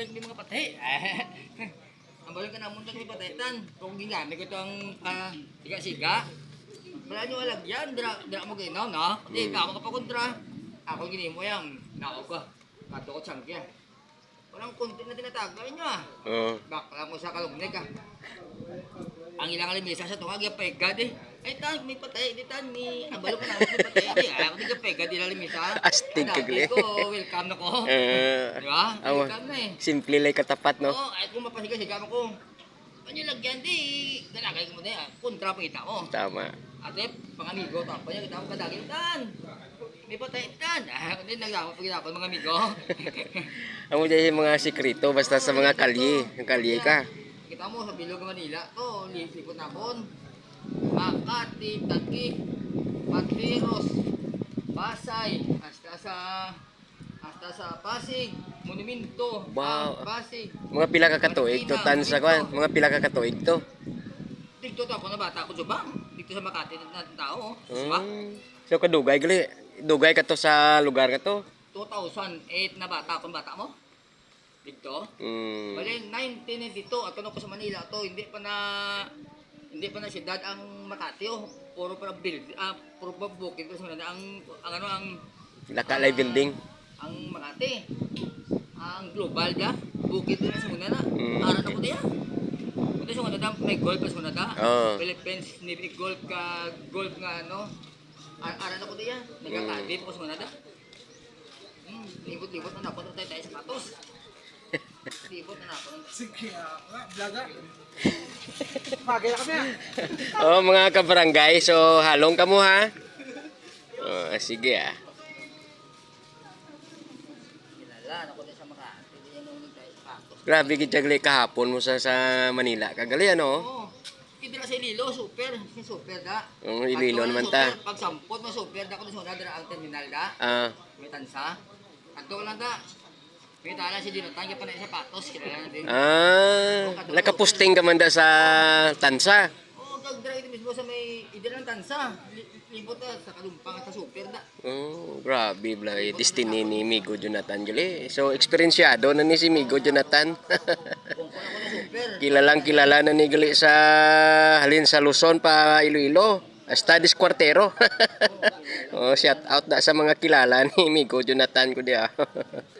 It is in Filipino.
Hindi mga patay. Ang balong ka na munta kami pataytan. Kung gingamit ko itong uh, siga-siga. Wala nyo alam yan. Dira, dira mo ginaw na. Hindi, mm. ako kapakontra. Ako gini mo yan. Nako ka. Kato ko tsangkya. Walang konti na tinatagay nyo ah. Oo. Bakla mo sa kalungnig ah. Ang ilang alimisa sa tungag yung pegad eh. Ay tan, may patay, di tan, may abalo ka na may patay. Di, ay ako di ka pegad, di lalimisa. Astig ka, Gle. ko, welcome na ko. Eh, Di ba? Welcome na eh. Simple lang katapat, no? Oo, ay kung mapasiga-siga mo ko. Ano lagyan di, dalagay ko mo na yan. Kontra pa kita mo. Tama. Ate, pang amigo, tapos niya, kita mo kadagay tan. May patay tan. Ah, hindi nagdamo pag kita mga amigo. Amo dyan yung mga sikrito, basta sa mga kalye. Yung kalye ka. Kita mo sa Bilog Manila, to, lisipot na kon. Makati, Taguig, Patiros, Pasay, hasta sa hasta sa Pasig, Monumento, Wow. ang Pasig. Mga pila ka katuig to tan sa kwan. Mga pila ka katuig to. Dito to ako na bata ko Jubang. Dito sa Makati na na tao. Mm. So kadugay gali. Dugay ka to sa lugar ka to. 2008 na bata akong bata mo. Dito. Mm. Bali 1992 at ano ko sa Manila to, hindi pa na hindi pa na siyudad ang Makati oh. Puro pa build, ah, puro pa bukid ko sa Manila. Ang ang ano ang Lakalay building. ang Makati. Ang global da, bukid na sa Manila. Mm. Aran ako diya. Ito sa Manila, may gold pa sa Manila. Oo. Philippines, ni gold ka gold nga ano. Ar aran ako diya. Nagkakadit ko sa Manila. Hmm, libot-libot na napot tayo tayo sa patos. Libot na napot. Sige, ah, vlogger. Magay kami oh, mga kabarangay, so halong ka mo ha. Oh, sige ah. Ako sa sa patos. Grabe gid kahapon mo sa sa Manila. Kagali ano? Oo. Na sa Ililo, super. Super da. Ang Ililo Pag- naman ta. Pag sampot mo super da, kung sunod dira ang terminal da. Ah, May tansa. Adto lang da. May tala si Jonathan, kaya pa na sa patos. Kilala na din. ah, nakapusting ka man da sa tansa. Oo, gag-dra ito mismo sa may idilang tansa. Li- Libot sa kalumpang at sa super da. Oh, grabe bla destiny ni Migo Jonathan gali. So experiensyado na ni si Migo Jonathan. Na na. Kilalang kilala na ni gali sa halin sa Luzon pa Iloilo. Studies Quartero. oh, shout out na sa mga kilala ni Migo Jonathan ko dia.